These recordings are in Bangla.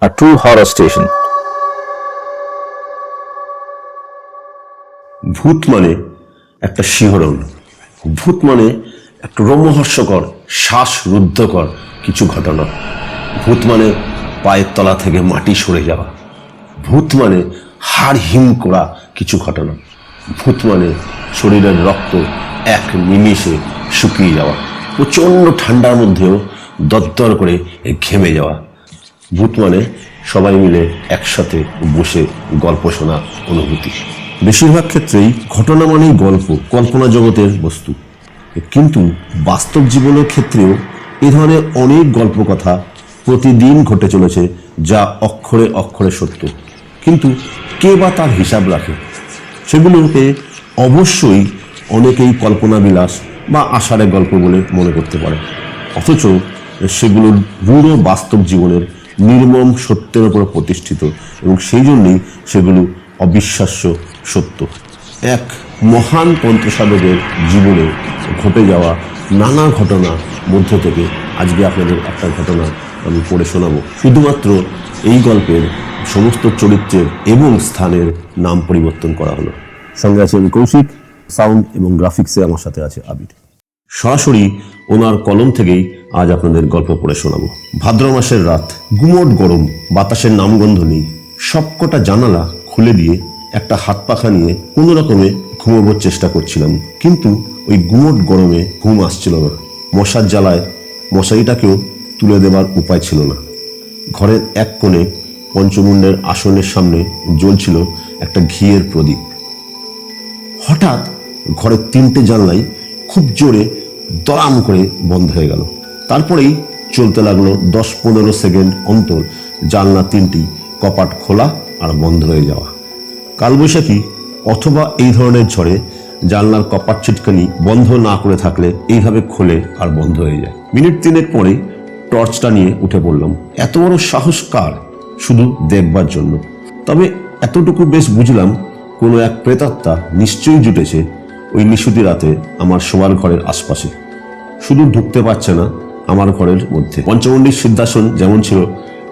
A true horror station. ভূত মানে একটা শিহরণ। ভূত মানে একটা রোমহর্ষকর শ্বাস রুদ্ধকর কিছু ঘটনা। ভূত মানে পায়ের তলা থেকে মাটি সরে যাওয়া। ভূত মানে হাড় হিম করা কিছু ঘটনা। ভূত মানে শরীরের রক্ত এক নিমিষে শুকিয়ে যাওয়া, প্রচণ্ড ঠান্ডার মধ্যেও দরদর করে ঘেমে যাওয়া। ভূত মানে সবাই মিলে একসাথে বসে গল্প শোনা অনুভূতি। বেশিরভাগ ক্ষেত্রেই ঘটনা মানেই গল্প, কল্পনা জগতের বস্তু। কিন্তু বাস্তব জীবনের ক্ষেত্রেও এ ধরনের অনেক গল্প কথা প্রতিদিন ঘটে চলেছে যা অক্ষরে অক্ষরে সত্য। কিন্তু কে বা তার হিসাব রাখে? সেগুলোকে অবশ্যই অনেকেই কল্পনা বিলাস বা আষাঢ়ে গল্প বলে মনে করতে পারে। অথচ সেগুলো রূঢ় বাস্তব জীবনের নির্মম সত্যের উপর প্রতিষ্ঠিত এবং সেই জন্যই সেগুলো অবিশ্বাস্য সত্য। এক মহান পন্থসাধকের জীবনে ঘটে যাওয়া নানা ঘটনা মধ্য থেকে আজকে আপনাদের একটা ঘটনা আমি পড়ে শোনাবো। শুধুমাত্র এই গল্পের সমস্ত চরিত্রের এবং স্থানের নাম পরিবর্তন করা হলো। সঙ্গে আছে আমি কৌশিক। সাউন্ড এবং গ্রাফিক্সে আমার সাথে আছে আবির সরাসরি ওনার কলম থেকেই আজ আপনাদের গল্প পড়ে শোনাবো। ভাদ্র মাসের রাত, গুমোট গরম, বাতাসের নামগন্ধ নেই। সবকটা জানালা খুলে দিয়ে একটা হাত পাখা নিয়ে কোনো রকমে ঘুমোবার চেষ্টা করছিলাম। কিন্তু ওই গুমোট গরমে ঘুম আসছিল না। মশার জ্বালায় মশারিটাকেও তুলে দেবার উপায় ছিল না। ঘরের এক কোণে পঞ্চমুণ্ডের আসনের সামনে জ্বলছিল একটা ঘিয়ের প্রদীপ। হঠাৎ ঘরের তিনটে জানলাই খুব জোরে দরাম করে বন্ধ হয়ে গেল। তারপরেই চলতে লাগল দশ পনেরো সেকেন্ড অন্তর। জানলা তিনটি, কপাট খোলা আর বন্ধ হয়ে যাওয়া। কালবৈশাখী অথবা এই ধরনের ঝড়ে জানলার কপাট ছিটকানি বন্ধ না করে থাকলে এইভাবে খোলে আর বন্ধ হয়ে যায়। মিনিট তিনেক পরে টর্চটা নিয়ে উঠে পড়লাম। এত বড় সাহস কার? শুধু দেখবার জন্য। তবে এতটুকু বেশ বুঝলাম, কোনো এক প্রেতাত্মা নিশ্চয়ই জুটেছে ওই নিশুতি রাতে আমার শোয়ার ঘরের আশপাশে। শুধু ঢুকতে পারছে না আমার ঘরের মধ্যে। পঞ্চমন্ডির সিদ্ধাসন যেমন ছিল,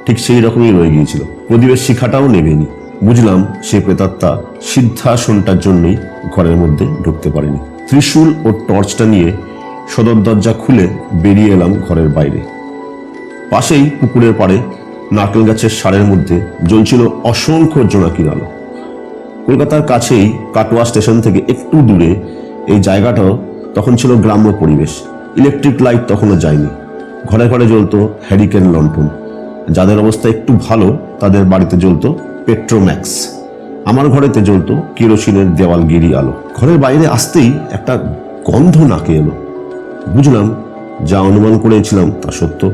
ঠিক সেই রকমই রয়ে গিয়েছিল। প্রদীপের শিখাটাও নেবেনি বুঝলাম সেই প্রেতাত্মা সিদ্ধাসনটার জন্যই ঘরের মধ্যে ঢুকতে পারেনি। ত্রিশূল ও টর্চটা নিয়ে সদর দরজা খুলে বেরিয়ে এলাম ঘরের বাইরে। পাশেই পুকুরের পাড়ে নারকেল গাছের সারের মধ্যে জ্বলছিল অসংখ্য জোনাকির আলো। কলকাতার কাছেই কাটোয়া স্টেশন থেকে একটু দূরে এই জায়গাটাও তখন ছিল গ্রাম্য পরিবেশ। ইলেকট্রিক লাইট তখনও যায়নি। ঘরে ঘরে জ্বলতো হ্যারিকেন লন্ঠন যাদের অবস্থা একটু ভালো, তাদের বাড়িতে জ্বলতো পেট্রোম্যাক্স। আমার ঘরেতে জ্বলতো কেরোসিনের দেওয়ালগিরি আলো। ঘরের বাইরে আসতেই একটা গন্ধ নাকে এলো। বুঝলাম যা অনুমান করেছিলাম তা সত্য।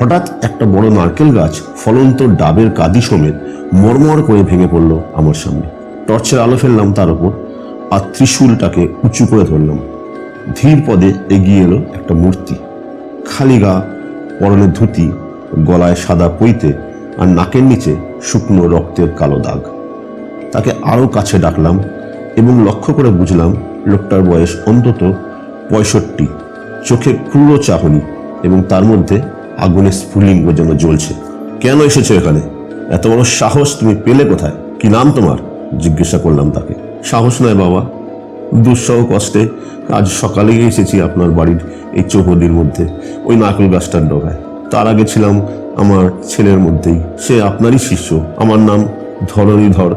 হঠাৎ একটা বড় নারকেল গাছ ফলন্ত ডাবের কাদি সমেত মরমর করে ভেঙে পড়ল আমার সামনে। টর্চের আলো ফেললাম তার উপর, আর ত্রিশূলটাকে উঁচু করে ধরলাম। ধীর পদে এগিয়ে এলো একটা মূর্তি। খালি গা, পরনে ধুতি, গলায় সাদা পইতে আর নাকের নিচে শুকনো রক্তের কালো দাগ। তাকে আরও কাছে ডাকলাম এবং লক্ষ্য করে বুঝলাম লোকটার বয়স অন্তত পঁয়ষট্টি। চোখে ক্রূর চাহনি এবং তার মধ্যে আগুনের স্ফুলিঙ্গ যেন জ্বলছে। কেন এসেছ এখানে? এত বড় সাহস তুমি পেলে কোথায়? কি নাম তোমার? জিজ্ঞাসা করলাম তাকে। সাহস নয় বাবা, দুঃসহ কষ্টে আজ সকালেই এসেছি আপনার বাড়ির এই চৌহদির মধ্যে, ওই নারকেল গাছটার ডগায়। তার আগে ছিলাম আমার ছেলের মধ্যেই। সে আপনারই শিষ্য, আমার নাম ধরণীধর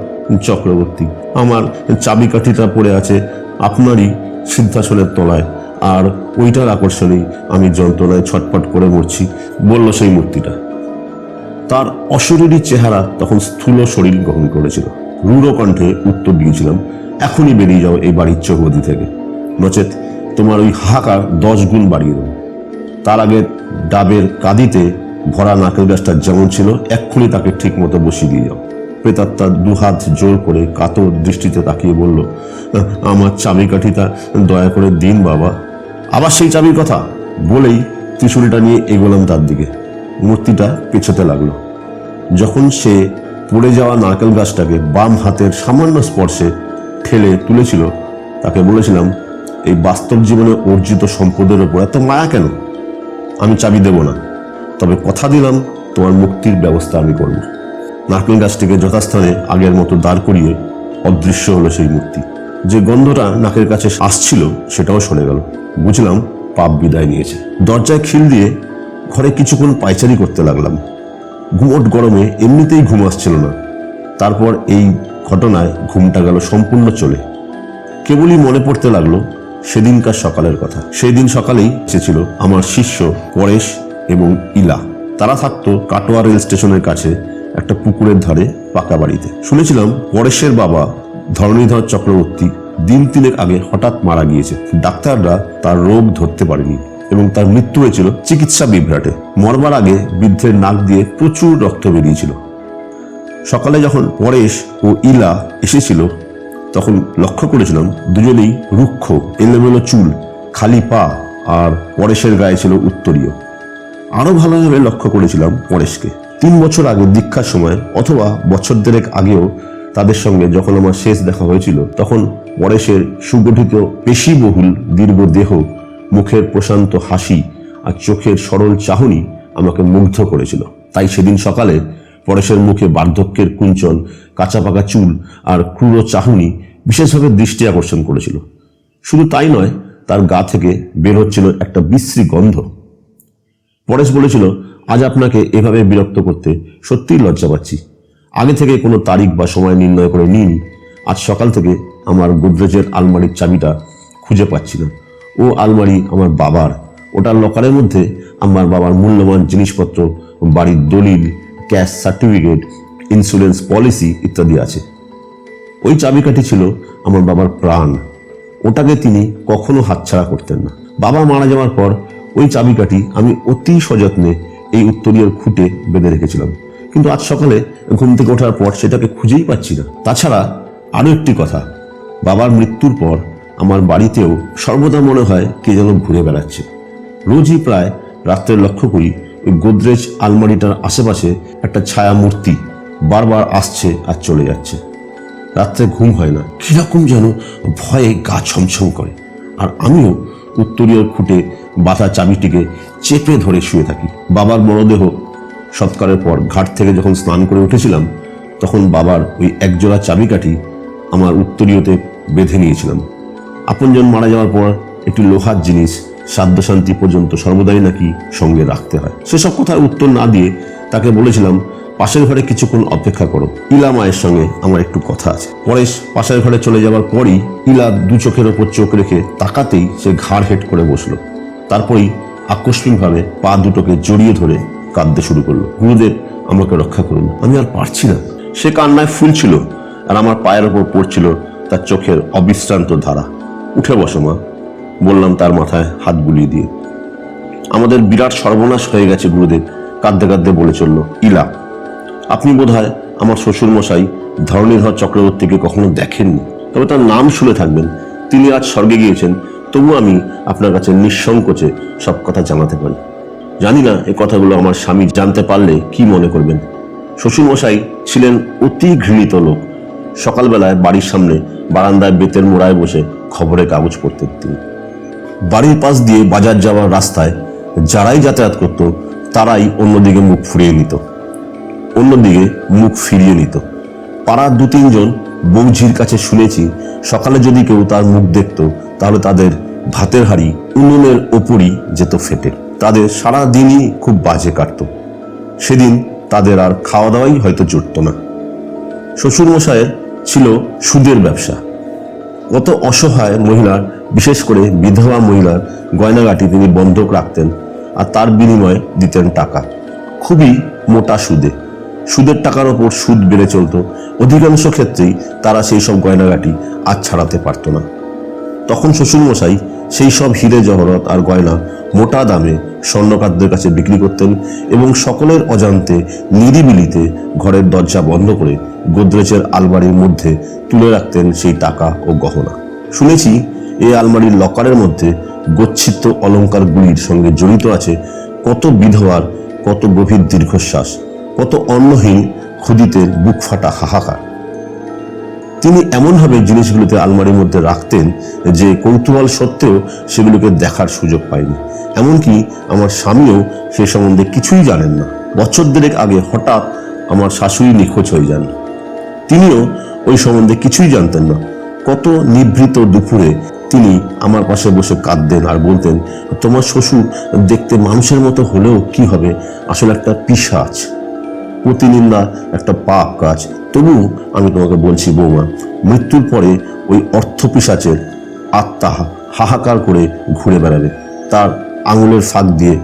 চক্রবর্তী। আমার চাবিকাঠিটা পড়ে আছে আপনারই সিদ্ধাসনের তলায়, আর ওইটার আকর্ষণেই আমি যন্ত্রণায় ছটপট করে মরছি, বলল সেই মূর্তিটা। তার অশরীরী চেহারা তখন স্থূল শরীর গ্রহণ করেছিল। রূঢ় কণ্ঠে উত্তর দিয়েছিলাম, এখনই বেরিয়ে যাও এই বাড়ির চৌহদি থেকে। নচেত তোমার ওই হাহাকার দশ গুণ বাড়িয়ে দেবো। তার আগে ডাবের কাঁদিতে ভরা নাকের গাছটা যেমন ছিল, এক্ষুনি তাকে ঠিক মতো বসিয়ে দিয়ে যাও। প্রেতাত্মা দুহাত জোর করে কাতর দৃষ্টিতে তাকিয়ে বলল, আমার চাবিকাঠিটা দয়া করে দিন বাবা। আবার সেই চাবির কথা? বলেই ত্রিশূলটা নিয়ে এগোলাম তার দিকে। মূর্তিটা পেছোতে লাগল। যখন সে পড়ে যাওয়া নারকেল গাছটাকে বাম হাতের সামান্য স্পর্শে ঠেলে তুলেছিল। তাকে বলেছিলাম, এই বাস্তব জীবনে অর্জিত সম্পদের ওপর এত মায়া কেন? আমি চাবি দেব না। তবে কথা দিলাম, তোমার মুক্তির ব্যবস্থা আমি করব। নারকেল গাছটিকে যথাস্থানে আগের মতো দাঁড় করিয়ে অদৃশ্য হলো সেই মুক্তি যে গন্ধটা নাকের কাছে আসছিল, সেটাও সরে গেল। বুঝলাম পাপ বিদায় নিয়েছে। দরজায় খিল দিয়ে ঘরে কিছুক্ষণ পাইচারি করতে লাগলাম। ঘুমট গরমে এমনিতেই ঘুম আসছিল না। তারপর এই ঘটনায় ঘুমটা গেল সম্পূর্ণ চলে। কেবলই মনে পড়তে লাগল সেদিনকার সকালের কথা। সেই দিন সকালেই এসেছিল আমার শিষ্য পরেশ এবং ইলা। তারা থাকতো কাটোয়া রেল স্টেশনের কাছে একটা পুকুরের ধারে পাকা বাড়িতে। শুনেছিলাম পরেশের বাবা ধরণীধর চক্রবর্তী দিন তিনেক আগে হঠাৎ মারা গিয়েছে। ডাক্তাররা তার রোগ ধরতে পারেনি। এবং তার মৃত্যু হয়েছিল চিকিৎসা বিভ্রাটে। মরবার আগে বৃদ্ধের নাক দিয়ে প্রচুর রক্ত বেরিয়েছিল। সকালে যখন পরেশ ও ইলা এসেছিল, তখন লক্ষ্য করেছিলাম দুজনেই রুক্ষ, এলোমেলো চুল, খালি পা, আর পরেশের গায়ে ছিল উত্তরীয়। আরও ভালোভাবে লক্ষ্য করেছিলাম পরেশকে। তিন বছর আগে দীক্ষার সময় অথবা বছর দেড়েক আগেও তাদের সঙ্গে যখন আমার শেষ দেখা হয়েছিল, তখন পরেশের সুগঠিত পেশিবহুল দীর্ঘ দেহ মুখের প্রশান্ত হাসি আর চোখের সরল চাহনি আমাকে মুগ্ধ করেছিল। তাই সেদিন সকালে পরেশের মুখে বার্ধক্যের কুঞ্চন কাঁচা পাকা চুল আর ক্রূর চাহনি বিশেষভাবে দৃষ্টি আকর্ষণ করেছিল। শুধু তাই নয়, তার গা থেকে বের হচ্ছিল একটা বিশ্রী গন্ধ। পরেশ বলেছিল, আজ আপনাকে এভাবে বিরক্ত করতে সত্যিই লজ্জা পাচ্ছি। আগে থেকে কোনো তারিখ বা সময় নির্ণয় করে নিন। আজ সকাল থেকে আমার গোদরেজের আলমারির চাবিটা খুঁজে পাচ্ছি না। ও আলমারি আমার বাবার। ওটার লকারের মধ্যে আমার বাবার মূল্যবান জিনিসপত্র, বাড়ির দলিল ক্যাশ সার্টিফিকেট ইন্স্যুরেন্স পলিসি ইত্যাদি আছে। ওই চাবিকাঠি ছিল আমার বাবার প্রাণ। ওটাকে তিনি কখনো হাতছাড়া করতেন না। বাবা মারা যাওয়ার পর ওই চাবিকাঠি আমি অতি সযত্নে এই উত্তরীয় খুঁটে বেঁধে রেখেছিলাম। কিন্তু আজ সকালে ঘুম থেকে ওঠার পর সেটাকে খুঁজেই পাচ্ছি না। তাছাড়া আরও একটি কথা, বাবার মৃত্যুর পর আমার বাড়িতেও সর্বদা মনে হয় কে যেন ঘুরে বেড়াচ্ছে। রোজই প্রায় রাত্রে লক্ষ্য করি ওই গোদরেজ আলমারিটার আশেপাশে একটা ছায়া মূর্তি বারবার আসছে আর চলে যাচ্ছে। রাত্রে ঘুম হয় না। কীরকম যেন ভয়ে গা ছমছম করে। আর আমিও উত্তরীয় খুঁটে বাতা চাবিটিকে চেপে ধরে শুয়ে থাকি। বাবার মরদেহ সৎকারের পর ঘাট থেকে যখন স্নান করে উঠেছিলাম, তখন বাবার ওই একজোড়া চাবিকাঠি আমার উত্তরীয়তে বেঁধে নিয়েছিলাম। আপনজন মারা যাওয়ার পর একটি লোহার জিনিস শান্তি পর্যন্ত সর্বদাই নাকি সঙ্গে রাখতে হয়। সেসব কথার উত্তর না দিয়ে তাকে বলেছিলাম, পাশের ঘরে কিছুক্ষণ অপেক্ষা করো। ইলা মায়ের সঙ্গে আমার একটু কথা আছে। পরেশ পাশের ঘরে চলে যাওয়ার পরই ইলা দু চোখের ওপর চোখ রেখে তাকাতেই সে ঘাড় হেট করে বসল। তারপরেই আকস্মিকভাবে পা দুটোকে জড়িয়ে ধরে কাঁদতে শুরু করল। গুরুদেব, আমাকে রক্ষা করুন। আমি আর পারছি না। সে কান্নায় ফুলছিল আর আমার পায়ের ওপর পড়ছিল তার চোখের অবিশ্রান্ত ধারা। উঠে বসো, মা। বললাম তার মাথায় হাত বুলিয়ে দিয়ে। আমাদের বিরাট সর্বনাশ হয়ে গেছে গুরুদেব, কাঁদতে কাঁদতে বলে চলল, ইলা, আপনি বোধহয় আমার শ্বশুর মশাই ধরণীধর চক্রবর্তীকে কখনো দেখেননি? তবে তার নাম শুনে থাকবেন, তিনি আজ স্বর্গে গিয়েছেন, তবু আমি আপনার কাছে নিঃসংকোচে সব কথা জানাতে পারি। জানি না এই কথাগুলো আমার স্বামী জানতে পারলে কি মনে করবেন। শ্বশুর মশাই ছিলেন অতি ঘৃণিত লোক। সকালবেলায় বাড়ির সামনে বারান্দায় বেতের মোড়ায় বসে খবরের কাগজ পড়তেন তিনি। বাড়ির পাশ দিয়ে বাজার যাওয়ার রাস্তায় যারাই যাতায়াত করত, তারাই অন্যদিকে মুখ ফুরিয়ে নিত। অন্যদিকে মুখ ফিরিয়ে নিত। পাড়ার দু তিনজন বৌঝির কাছে শুনেছি, সকালে যদি কেউ তার মুখ দেখত, তাহলে তাদের ভাতের হাড়ি উনুনের ওপরই যেত ফেটে। তাদের সারা দিনই খুব বাজে কাটত। সেদিন তাদের আর খাওয়া দাওয়াই হয়তো জুটত না। শ্বশুরমশাইয়ের ছিল সুদের ব্যবসা। কত অসহায় মহিলার, বিশেষ করে বিধবা মহিলার গয়নাগাটি তিনি বন্ধক রাখতেন আর তার বিনিময়ে দিতেন টাকা। খুবই মোটা সুদে। সুদের টাকার ওপর সুদ বেড়ে চলতো। অধিকাংশ ক্ষেত্রেই তারা সেই সব গয়নাগাটি আর ছাড়াতে পারত না। তখন শ্বশুরমশাই সেই সব হিরে জহরত আর গয়না মোটা দামে স্বর্ণকারদের কাছে বিক্রি করতেন এবং সকলের অজান্তে নিরিবিলিতে ঘরের দরজা বন্ধ করে গোদরেজের আলমারির মধ্যে তুলে রাখতেন সেই টাকা ও গহনা। শুনেছি এই আলমারির লকারের মধ্যে গচ্ছিত অলঙ্কারগুলির সঙ্গে জড়িত আছে কত বিধবার, কত গভীর দীর্ঘশ্বাস, কত অন্নহীন ক্ষুদিতের বুক ফাটা হাহাকার। তিনি এমনভাবে জিনিসগুলোতে আলমারির মধ্যে রাখতেন যে কৌতূহল সত্ত্বেও সেগুলোকে দেখার সুযোগ পায়নি। এমনকি আমার স্বামীও সে সম্বন্ধে কিছুই জানেন না। বছর দেড়েক আগে হঠাৎ আমার শাশুড়ি নিখোঁজ হয়ে যান। তিনিও ওই সম্বন্ধে কিছুই জানতেন না। কত নিভৃত দুপুরে তিনি আমার পাশে বসে কাঁদতেন আর বলতেন, তোমার শ্বশুর দেখতে মানুষের মতো হলেও কি হবে? আসলে একটা পিসাচ প্রতিনিন্দা একটা পাপ কাজ। তবু আমি তোমাকে বলছি বৌমা, মৃত্যুর পরে ওই অর্থ পিসাচের আত্মা হাহাকার করে ঘুরে বেড়াবে। তার আঙুলের ফাঁক দিয়ে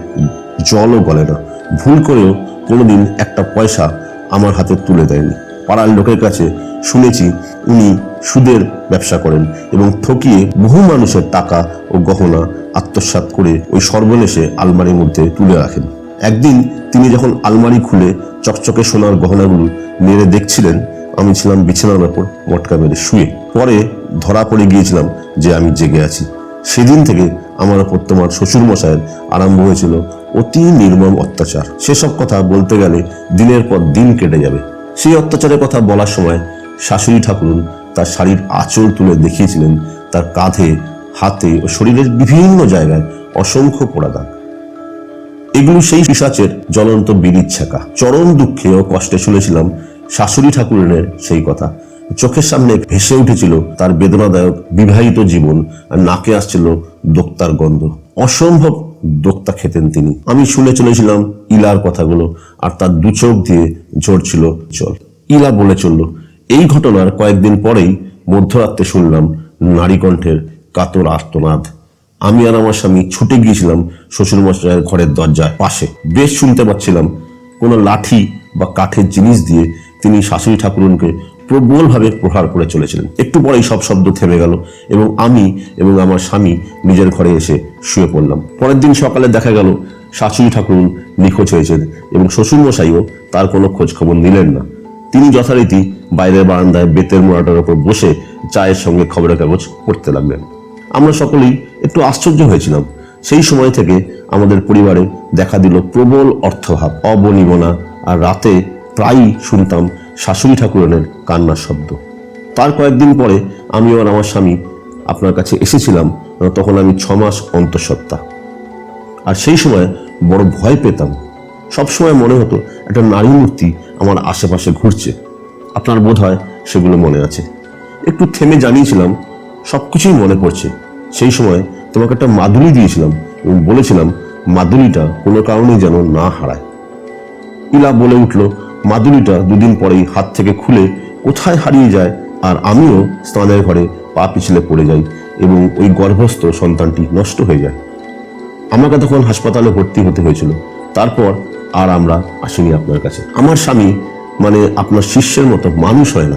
জলও গলে না। ভুল করেও কোনোদিন একটা পয়সা আমার হাতে তুলে দেয়নি। পাড়ার লোকের কাছে শুনেছি উনি সুদের ব্যবসা করেন এবং ঠকিয়ে বহু মানুষের টাকা ও গহনা আত্মসাৎ করে ওই সর্বনেশে আলমারির মধ্যে তুলে রাখেন। একদিন তিনি যখন আলমারি খুলে চকচকে সোনার গহনাগুলো নেড়ে দেখছিলেন, আমি ছিলাম বিছানার ওপর মটকা মেরে শুয়ে। পরে ধরা পড়ে গিয়েছিলাম যে আমি জেগে আছি। সেদিন থেকে আমার ওপর তোমার শ্বশুর মশাইয়ের আরম্ভ হয়েছিল অতি নির্মম অত্যাচার। সেসব কথা বলতে গেলে দিনের পর দিন কেটে যাবে। সেই অত্যাচারের কথা বলার সময় শাশুড়ি ঠাকুরুন তার শাড়ির আঁচল তুলে দেখিয়েছিলেন তার কাঁধে, হাতে ও শরীরের বিভিন্ন জায়গায় অসংখ্য পোড়া দাগ এগুলো সেই পিসাচের জ্বলন্ত বিড়ির ছাকা চরম দুঃখে ও কষ্টে শুনেছিলাম শাশুড়ি ঠাকুরের সেই কথা। চোখের সামনে ভেসে উঠেছিল তার বেদনাদায়ক বিবাহিত জীবন আর নাকে আসছিল দোক্তার গন্ধ। অসম্ভব দোক্তা খেতেন তিনি। আমি শুনে চলেছিলাম ইলার কথাগুলো, আর তার দু চোখ দিয়ে ঝরছিল চল ইলা বলে চলল, এই ঘটনার কয়েকদিন পরেই মধ্যরাত্রে শুনলাম নারীকণ্ঠের কাতর আর্তনাদ। আমি আর আমার স্বামী ছুটে গিয়েছিলাম শ্বশুর মশাইয়ের ঘরের দরজার পাশে। বেশ শুনতে পাচ্ছিলাম কোনো লাঠি বা কাঠের জিনিস দিয়ে তিনি শাশুড়ি ঠাকুরনকে প্রবলভাবে প্রহার করে চলেছিলেন। একটু পরেই সব শব্দ থেমে গেল এবং আমি এবং আমার স্বামী নিজের ঘরে এসে শুয়ে পড়লাম। পরের দিন সকালে দেখা গেল, শাশুড়ি ঠাকুর নিখোঁজ হয়েছেন এবং শ্বশুর মশাইও তার কোনো খোঁজ খবর নিলেন না। তিনি যথারীতি বাইরের বারান্দায় বেতের মোড়াটার ওপর বসে চায়ের সঙ্গে খবরের কাগজ পড়তে লাগলেন। আমরা সকলেই একটু আশ্চর্য হয়েছিলাম। সেই সময় থেকে আমাদের পরিবারে দেখা দিল প্রবল অর্থভাব, অবনিবনা, আর রাতে প্রায়ই শুনতাম শাশুড়ি ঠাকুরনের কান্নার শব্দ। তার কয়েকদিন পরে আমি আর আমার স্বামী আপনার কাছে এসেছিলাম, তখন আমি ছ মাস অন্তঃসত্ত্বা। আর সেই সময় বড় ভয় পেতাম। সবসময় মনে হতো একটা নারী মূর্তি আমার আশেপাশে ঘুরছে। আপনার বোধ হয় সেগুলো মনে আছে। একটু থেমে জানিয়েছিলাম সব কিছুই মনে পড়ছে। সেই সময় তোমাকে একটা মাদুলি দিয়েছিলাম এবং বলেছিলাম, মাদুলিটা কোনো কারণেই যেন না হারায়। ইলা বলে উঠল মাদুলিটা দুদিন পরেই হাত থেকে খুলে কোথায় হারিয়ে যায় আর আমিও স্নানের ঘরে পা পিছলে পড়ে যাই এবং ওই গর্ভস্থ সন্তানটি নষ্ট হয়ে যায়। আমাকে তখন হাসপাতালে ভর্তি হতে হয়েছিল। তারপর আর আমরা আসিনি আপনার কাছে। আমার স্বামী মানে আপনার শিষ্যের মতো মানুষ হয় না।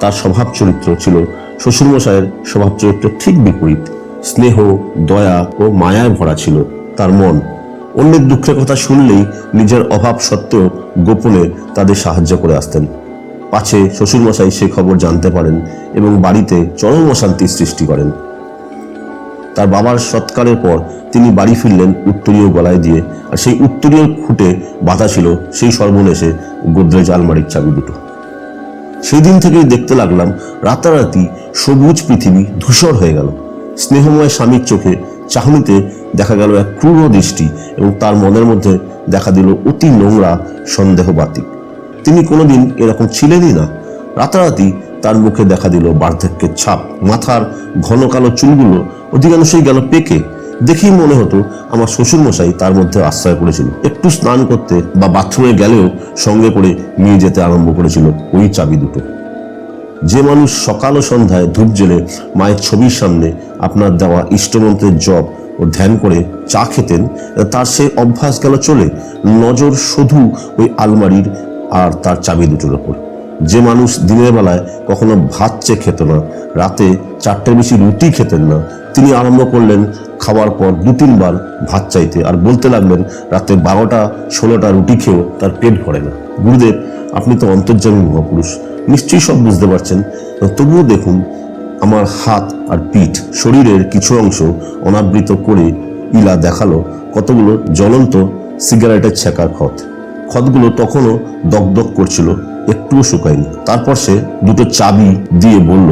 তার স্বভাব চরিত্র ছিল শ্বশুরমশাইয়ের স্বভাব চরিত্র ঠিক বিপরীত। স্নেহ, দয়া ও মায়ায় ভরা ছিল। তার মন অন্যের দুঃখের কথা শুনলেই নিজের অভাব সত্ত্বেও গোপনে তাদের সাহায্য করে আসতেন। পাছে শ্বশুরমশাই সে খবর জানতে পারেন এবং বাড়িতে চরম অশান্তির সৃষ্টি করেন। তার বাবার সৎকারের পর তিনি বাড়ি ফিরলেন উত্তরীয় গলায় দিয়ে আর সেই উত্তরীয় খুঁটে বাধা ছিল সেই সর্বনেশে গোদরেজ আলমারির চাবি দুটো। সেই দিন থেকেই দেখতে লাগলাম রাতারাতি সবুজ পৃথিবী ধূসর হয়ে গেল। স্নেহময় স্বামীর চোখে চাহনিতে দেখা গেল এক ক্রূর দৃষ্টি এবং তার মনের মধ্যে দেখা দিল অতি নোংরা, সন্দেহবাতিক। তিনি কোনোদিন এরকম ছিলেনই না। রাতারাতি তার মুখে দেখা দিল বার্ধক্যের ছাপ। মাথার ঘন কালো চুলগুলো অধিকাংশই গেল পেকে। দেখেই মনে হতো আমার শ্বশুর মশাই তার মধ্যে আশ্রয় করেছিল। একটু স্নান করতে বা বাথরুমে গেলেও সঙ্গে করে নিয়ে যেতে আরম্ভ করেছিল ওই চাবি দুটো। যে মানুষ সকাল ও সন্ধ্যায় ধূপ জেলে মায়ের ছবির সামনে আপনার দেওয়া ইষ্টমন্ত্রের জপ ও ধ্যান করে চা খেতেন, তার সেই অভ্যাস গেল চলে? নজর শুধু ওই আলমারির আর তার চাবি দুটোর ওপর। যে মানুষ দিনের বেলায় কখনো ভাত চেয়ে খেত না, রাতে চারটের বেশি রুটি খেতেন না, তিনি আরম্ভ করলেন খাওয়ার পর দু তিনবার ভাত চাইতে আর বলতে লাগলেন রাতে বারোটা, ষোলোটা রুটি খেয়েও তার পেট ভরে না। গুরুদেব, আপনি তো অন্তর্যামী মহাপুরুষ, নিশ্চয়ই সব বুঝতে পারছেন। তবুও দেখুন, আমার হাত আর পিঠ, শরীরের কিছু অংশ অনাবৃত করে ইলা দেখাল কতগুলো জ্বলন্ত সিগারেটের ছেঁকার ক্ষত। ক্ষতগুলো তখনও দগদগ করছিল, একটুও শুকায়নি। তারপর সে দুটো চাবি দিয়ে বলল,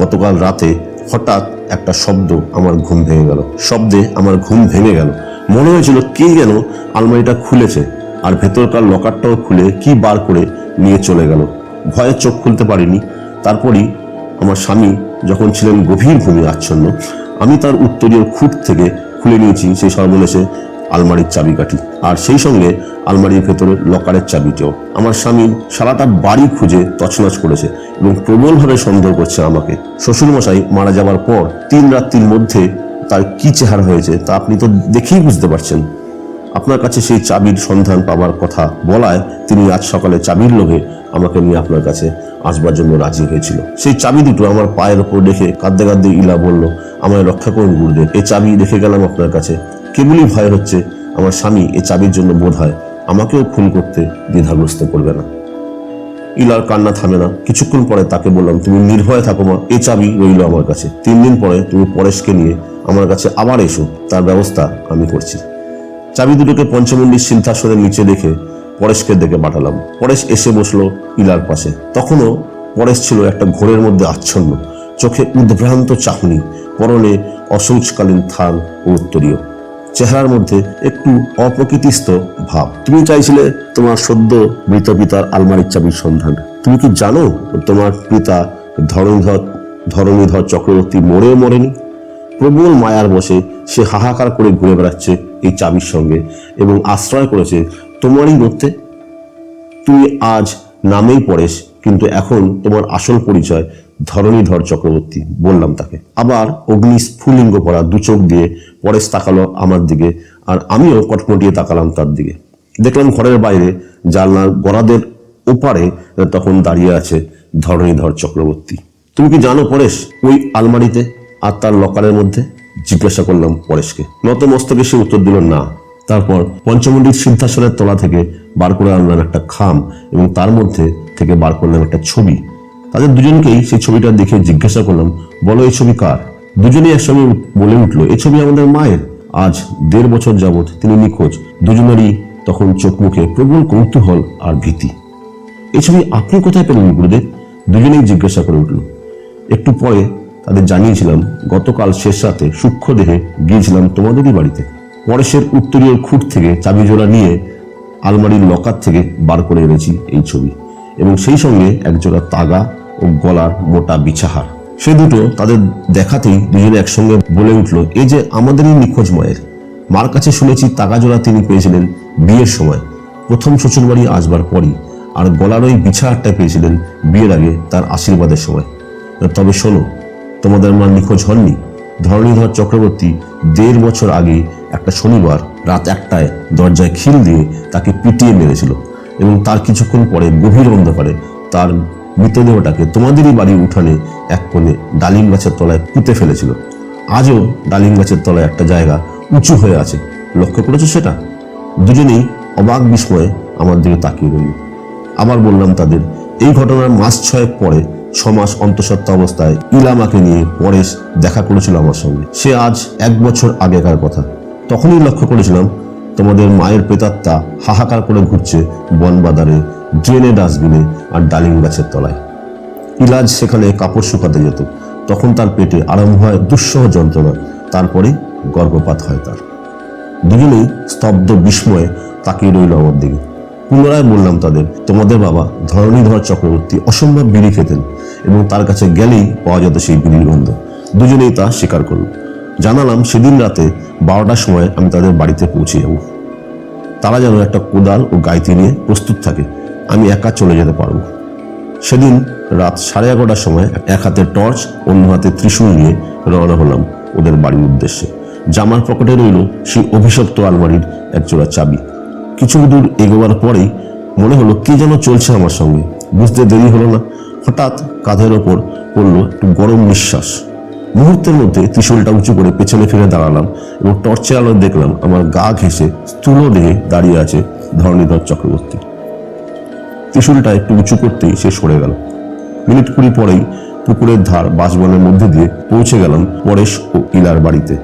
গতকাল রাতে হঠাৎ একটা শব্দ আমার ঘুম ভেঙে গেল। শব্দে আমার ঘুম ভেঙে গেল। মনে হয়েছিল কে যেন আলমারিটা খুলেছে আর ভেতরকার লকারটাও খুলে কি বার করে নিয়ে চলে গেল। ভয়ে চোখ খুলতে পারিনি। তারপরই আমার স্বামী যখন ছিলেন গভীর ভূমি আচ্ছন্ন, আমি তার উত্তরীয় খুঁট থেকে খুলে নিয়েছি, সেই সর্বনেশে আলমারির চাবিকাঠি আর সেই সঙ্গে আলমারির ভেতরে লকারের চাবিটিও। আমার স্বামী সারাটা বাড়ি খুঁজে তছনছ করেছে এবং প্রবলভাবে সন্দেহ করছে আমাকে। শ্বশুরমশাই মারা যাবার পর তিন রাত্রির মধ্যে তার কি চেহারা হয়েছে তা আপনি তো দেখেই বুঝতে পারছেন। আপনার কাছে সেই চাবির সন্ধান পাবার কথা বলায় তিনি আজ সকালে চাবির লোভে আমাকে নিয়ে আপনার কাছে আসবার জন্য রাজি হয়েছিল। সেই চাবি দুটো আমার পায়ের ওপর রেখে কাঁদতে কাঁদতে ইলা বলল, আমায় রক্ষা করুন গুরুদেব এই চাবি রেখে গেলাম আপনার কাছে। কেবলই ভয় হচ্ছে আমার স্বামী এই চাবির জন্য বোধ হয় আমাকেও খুন করতে দ্বিধাগ্রস্ত করবে না। ইলার কান্না থামে না। কিছুক্ষণ পরে তাকে বললাম, তুমি নির্ভয়ে থাকো মা, এ চাবি রইল আমার কাছে। তিন দিন পরে তুমি পরেশকে নিয়ে আমার কাছে আবার এসো, তার ব্যবস্থা আমি করছি। চাবি দুটোকে পঞ্চমন্ডির সিদ্ধাসনের নিচে রেখে পরেশকে ডেকে পাঠালাম। পরেশ এসে বসল ইলার পাশে। তখনও পরেশ ছিল একটা ঘোরের মধ্যে আচ্ছন্ন, চোখে উদ্ভ্রান্ত চাহনি, পরনে অসৌচকালীন থান ও উত্তরীয়। চেহারার মধ্যে একটু অপ্রকৃতিস্থ ভাব। তুমি চাইছিলে তোমার সদ্য মৃত পিতার আলমারির চাবির সন্ধান। তুমি কি জানো তোমার পিতা ধরণীধর ধরণীধর চক্রবর্তী মরেও মরেনি? প্রবল মায়ার বসে সে হাহাকার করে ঘুরে বেড়াচ্ছে এই চাবির সঙ্গে এবং আশ্রয় করেছে তোমারই মধ্যে তুমি আজ নামেই পড়েস কিন্তু এখন তোমার আসল পরিচয় ধরণীধর চক্রবর্তী, বললাম তাকে। আবার অগ্নি স্ফুলিঙ্গ পড়া দু চোখ দিয়ে পরেশ তাকালো আমার দিকে, আর আমিও কটমটিয়ে তাকালাম তার দিকে। দেখলাম ঘরের বাইরে জানলার গড়াদের ওপারে তখন দাঁড়িয়ে আছে ধরণীধর চক্রবর্তী। তুমি কি জানো পরেশ ওই আলমারিতে? আর তার লকারের মধ্যে? জিজ্ঞাসা করলাম পরেশকে। নত মস্তকে সে উত্তর দিল, না। তারপর পঞ্চমন্ডির সিদ্ধাসনের তলা থেকে বার করে আনলাম একটা খাম এবং তার মধ্যে থেকে বার করলাম একটা ছবি। তাদের দুজনকেই সেই ছবিটা দেখে জিজ্ঞাসা করলাম, বলো এই ছবি কার? দুজনেই একসঙ্গে বলে উঠল, এ ছবি আমাদের মায়ের। আজ দেড় বছর যাবৎ তিনি নিখোঁজ। দুজনেরই তখন চোখ মুখে প্রবল কৌতূহল আর ভীতি। এই ছবি আপনি কোথায় পেলেন, গুরুদেব? দুজনেই জিজ্ঞাসা করে উঠল। একটু পরে তাদের জানিয়েছিলাম, গতকাল শেষ রাতে সূক্ষ্ম দেহে গিয়েছিলাম তোমাদেরই বাড়িতে। পরেশের উত্তরীয় খুঁট থেকে চাবি জোড়া নিয়ে আলমারির লকার থেকে বার করে এনেছি এই ছবি। এবং সেই সঙ্গে একজোড়া তাগা ও গলার মোটা বিছাহার। সে দুটো তাদের দেখাতেই দুজনে একসঙ্গে বলে উঠল, এই যে আমাদেরই নিখোঁজ মায়ের। মার কাছে শুনেছি তাগা জোড়া তিনি পেয়েছিলেন বিয়ের সময়। প্রথম শ্বশুরবাড়ি আসবার পরই আর গলার ওই বিছাহারটা পেয়েছিলেন বিয়ের আগে তার আশীর্বাদের সময়। তবে শোনো, তোমাদের মা নিখোঁজ হননি। ধরণীধর চক্রবর্তী দেড় বছর আগে একটা শনিবার রাত একটায় দরজায় খিল দিয়ে তাকে পিটিয়ে মেরেছিল এবং তার কিছুক্ষণ পরে গভীর অন্ধকারে তার মৃতদেহটাকে তোমাদেরই বাড়ির উঠানে এক কোণে ডালিম গাছের তলায় পুঁতে ফেলেছিল। আজও ডালিম গাছের তলায় একটা জায়গা উঁচু হয়ে আছে। লক্ষ্য করেছ সেটা? দুজনেই অবাক বিস্ময়ে আমার দিকে তাকিয়ে রইল। আবার বললাম তাদের, এই ঘটনার মাস ছয়েক পরে, ছ মাস অন্তঃসত্ত্বা অবস্থায় ইলামাকে নিয়ে পরেশ দেখা করেছিল আমার সঙ্গে। সে আজ এক বছর আগেকার কথা। তখনই লক্ষ্য করেছিলাম, তোমাদের মায়ের প্রেতাত্মা হাহাকার করে ঘুরছে বনবাদারে, ড্রেনে ডাস্টবিনে আর ডালিম গাছের তলায়। ইলাজ সেখানে কাপড় শুকাতে যেত। তখন তার পেটে আরম্ভ হয়, দুঃসহ যন্ত্রণা। তারপরে গর্ভপাত হয় তার। দুজনেই স্তব্ধ বিস্ময়ে তাকিয়ে রইল আমার দিকে। পুনরায় বললাম তাদের, তোমাদের বাবা ধরণীধর চক্রবর্তী অসম্ভব বিড়ি খেতেন এবং তার কাছে গেলেই পাওয়া যেত সেই বিড়ির গন্ধ। দুজনেই তা স্বীকার করল। জানালাম, সেদিন রাতে বারোটার সময় আমি তাদের বাড়িতে পৌঁছে যাব। তারা যেন একটা কোদাল ও গাইতি নিয়ে প্রস্তুত থাকে। আমি একা চলে যেতে পারব। সেদিন রাত সাড়ে এগারোটার সময় এক হাতে টর্চ, অন্য হাতে ত্রিশূল নিয়ে রওনা হলাম ওদের বাড়ির উদ্দেশ্যে। জামার পকেটে রইল সেই অভিশপ্ত আলমারির একজোড়া চাবি। কিছু দূর এগোবার পরেই মনে হলো কে যেন চলছে আমার সঙ্গে। বুঝতে দেরি হলো না। হঠাৎ কাঁধের ওপর পড়ল একটু গরম নিঃশ্বাস। মুহূর্তের মধ্যে ত্রিশূলটা উঁচু করে পেছনে ফিরে দাঁড়ালাম এবং টর্চের আলো দেখলাম আমার গা ঘেঁষে স্থূল দেহে দাঁড়িয়ে আছে ধরণীধর চক্রবর্তী। ত্রিশূলটা একটু উঁচু করতেই সে সরে গেল। মিনিট কুড়ি পরেই পুকুরের ধার বাসবনের মধ্যে দিয়ে পৌঁছে গেলাম পরেশ ও ইলার বাড়িতে।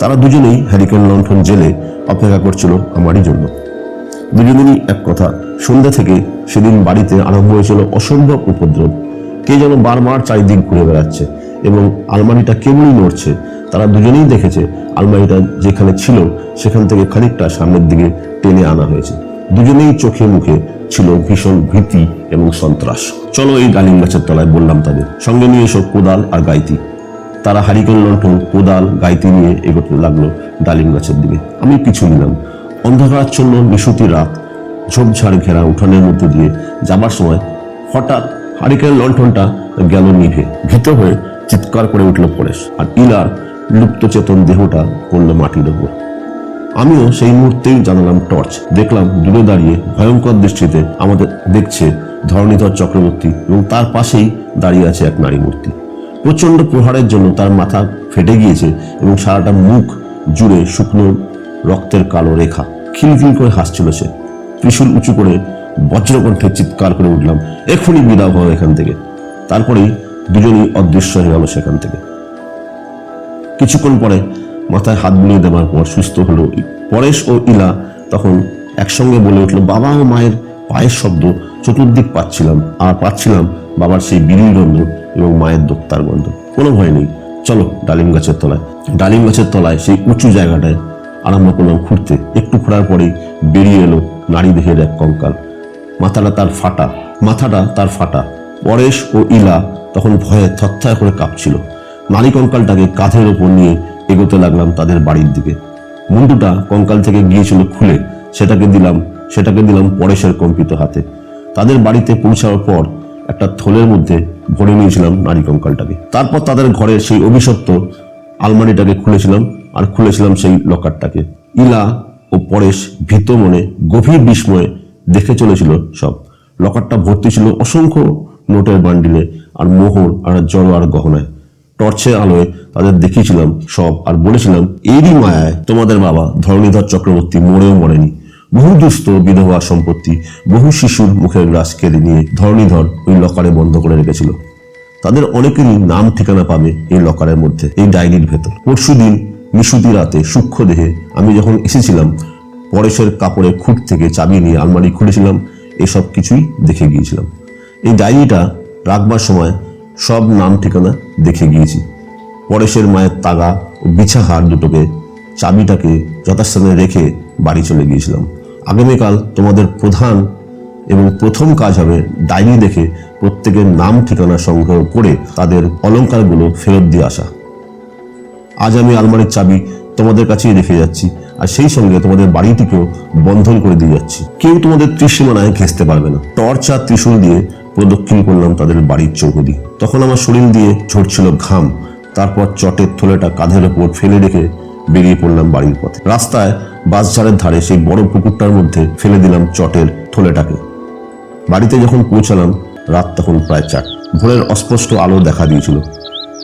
তারা দুজনেই হ্যারিকেন লণ্ঠন জেলে অপেক্ষা করছিল আমারই জন্য। দুজনেরই এক কথা, সন্ধ্যা থেকে সেদিন বাড়িতে আরম্ভ হয়েছিল অসম্ভব উপদ্রব। কে যেন বারবার চারিদিক ঘুরে বেড়াচ্ছে এবং আলমারিটা কেবলই নড়ছে, তারা দুজনেই দেখেছে আলমারিটা যেখানে ছিল সেখান থেকে খানিকটা সামনের দিকে টেনে আনা হয়েছে। দুজনেই চোখে মুখে ছিল ভীষণ ভীতি এবং সন্ত্রাস। চলো এই ডালিম গাছের তলায় বললাম তাদের, সঙ্গে নিয়ে এসো কোদাল আর গাইতি। তারা হারিকেন লণ্ঠন, কোদাল, গাইতি নিয়ে এগোতে লাগল ডালিম গাছের দিকে। আমি পিছু নিলাম। অন্ধকারাচ্ছন্ন নিশুতি রাত, ঝোপঝাড় ঘেরা উঠানের মধ্যে দিয়ে যাবার সময় হঠাৎ হারিকেন লণ্ঠনটা গেল নিভে, ভীত হয়ে চিৎকার করে উঠল পরেশ। আর ইলার লুপ্ত চেতন দেহটা পড়ল মাটির ওপর। আমিও সেই মুহূর্তেই জানালাম টর্চ। দেখলাম দূরে দাঁড়িয়ে ভয়ঙ্কর দৃষ্টিতে আমাদের দেখছে ধরণীধর চক্রবর্তী এবং তার পাশেই দাঁড়িয়ে আছে এক নারী মূর্তি। প্রচণ্ড প্রহারের জন্য তার মাথা ফেটে গিয়েছে এবং সারাটা মুখ জুড়ে শুকনো রক্তের কালো রেখা। খিলখিল করে হাসছিল সে। ত্রিশূল উঁচু করে বজ্রকণ্ঠে চিৎকার করে উঠলাম, এক্ষুনি বিদাও হও এখান থেকে। তারপরেই দুজনই অদৃশ্য হয়ে গেল সেখান থেকে। কিছুক্ষণ পরে মাথায় হাত বুলিয়ে দেওয়ার পর সুস্থ হলো। পরেশ ও ইলা তখন একসঙ্গে বলে উঠল, বাবা ও মায়ের পায়ের শব্দ চতুর্দিক পাচ্ছিলাম আর পাচ্ছিলাম বাবার সেই বিড়ির গন্ধ এবং মায়ের দোক্তার গন্ধ। কোনো ভয় নেই, চলো ডালিম গাছের তলায়। ডালিম গাছের তলায় সেই উঁচু জায়গাটায় আরম্ভ করলাম ঘুরতে। একটু খোঁড়ার পরেই বেরিয়ে এলো নারী দেহের এক কঙ্কাল। মাথাটা তার ফাটা, মাথাটা তার ফাটা। পরেশ ও ইলা তখন ভয়ে থরথর করে কাঁপছিল। নারী কঙ্কালটাকে কাঁধের ওপর নিয়ে এগোতে লাগলাম তাদের বাড়ির দিকে। মুন্ডুটা কঙ্কাল থেকে গিয়েছিল খুলে, সেটাকে দিলাম সেটাকে দিলাম পরেশের কম্পিত হাতে। তাদের বাড়িতে পৌঁছানোর পর একটা থলের মধ্যে ভরে নিয়েছিলাম নারী কঙ্কালটাকে। তারপর তাদের ঘরের সেই অভিশপ্ত আলমারিটাকে খুলেছিলাম আর খুলেছিলাম সেই লকারটাকে। ইলা ও পরেশ ভীত মনে, গভীর বিস্ময়ে দেখে চলেছিল সব। লকারটা ভর্তি ছিল অসংখ্য নোটের বান্ডিলে আর মোহর আর জড়ো আর গহনায়। টর্চের আলোয় তাদের দেখিয়েছিলাম সব আর বলেছিলাম, এরই মায়ায় তোমাদের বাবা ধরণীধর চক্রবর্তী মরেও মরেনি। বহু দুস্থ, বিধবা সম্পত্তি, বহু শিশুর মুখের গ্রাস কেড়ে নিয়ে ধরণীধর ওই লকারে বন্ধ করে রেখেছিল। তাদের অনেকেরই নাম ঠিকানা পাবে এই লকারের মধ্যে, এই ডায়েরির ভেতর। পরশু দিন নিশুতি রাতে সূক্ষ্ম দেহে আমি যখন এসেছিলাম, পরেশের কাপড়ের খুঁট থেকে চাবি নিয়ে আলমারি খুলেছিলাম, এসব কিছুই দেখে গিয়েছিলাম। এই ডায়েরিটা রাখবার সময় সব নাম ঠিকানা দেখে গিয়েছি। পরেশের মায়ের তাগা ও বিছাহার দুটোকে, চাবিটাকে যথাস্থানে রেখে বাড়ি চলে গিয়েছিলাম। আগামীকাল তোমাদের প্রধান এবং প্রথম কাজ হবে ডায়েরি দেখে প্রত্যেকের নাম ঠিকানা সংগ্রহ করে তাদের অলংকারগুলো ফেরত দিয়ে আসা। আজ আমি আলমারির চাবি তোমাদের কাছেই রেখে যাচ্ছি আর সেই সঙ্গে তোমাদের বাড়িটিকেও বন্ধন করে দিয়ে যাচ্ছি। কেউ তোমাদের ত্রিসীমানায় ঘেঁচতে পারবে না। টর্চ আর ত্রিশূল দিয়ে প্রদক্ষিণ করলাম তাদের বাড়ির চৌহদি। তখন আমার শরীর দিয়ে ঝরছিল ঘাম। তারপর চটের থলেটা কাঁধের ওপর ফেলে রেখে বেরিয়ে পড়লাম বাড়ির পথে। রাস্তায় বাসঝাড়ের ধারে সেই বড় পুকুরটার মধ্যে ফেলে দিলাম চটের থলেটাকে। বাড়িতে যখন পৌঁছালাম, রাত তখন প্রায় চার। ভোরের অস্পষ্ট আলো দেখা দিয়েছিল।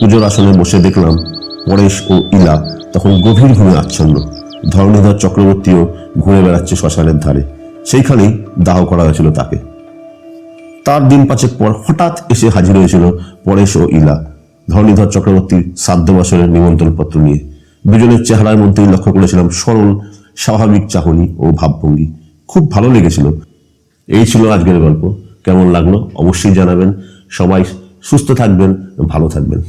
পুজোর আসনে বসে দেখলাম পরেশ ও ইলা তখন গভীর ঘুমে আচ্ছন্ন। ধরণীধর চক্রবর্তীও ঘুরে বেড়াচ্ছে শ্মশানের ধারে। সেইখানেই দাহ করা হয়েছিল তাকে। তার দিন পাঁচেক পর হঠাৎ এসে হাজির হয়েছিল পরেশ ও ইলা। ধরণীধর চক্রবর্তীর শ্রাদ্ধ বছরের নিমন্ত্রণপত্র নিয়ে। দুজনের চেহারার মধ্যেই লক্ষ্য করেছিলাম সরল, স্বাভাবিক চাহনি ও ভাবভঙ্গি। খুব ভালো লেগেছিল। এই ছিল আজকের গল্প। কেমন লাগল অবশ্যই জানাবেন। সবাই সুস্থ থাকবেন, ভালো থাকবেন।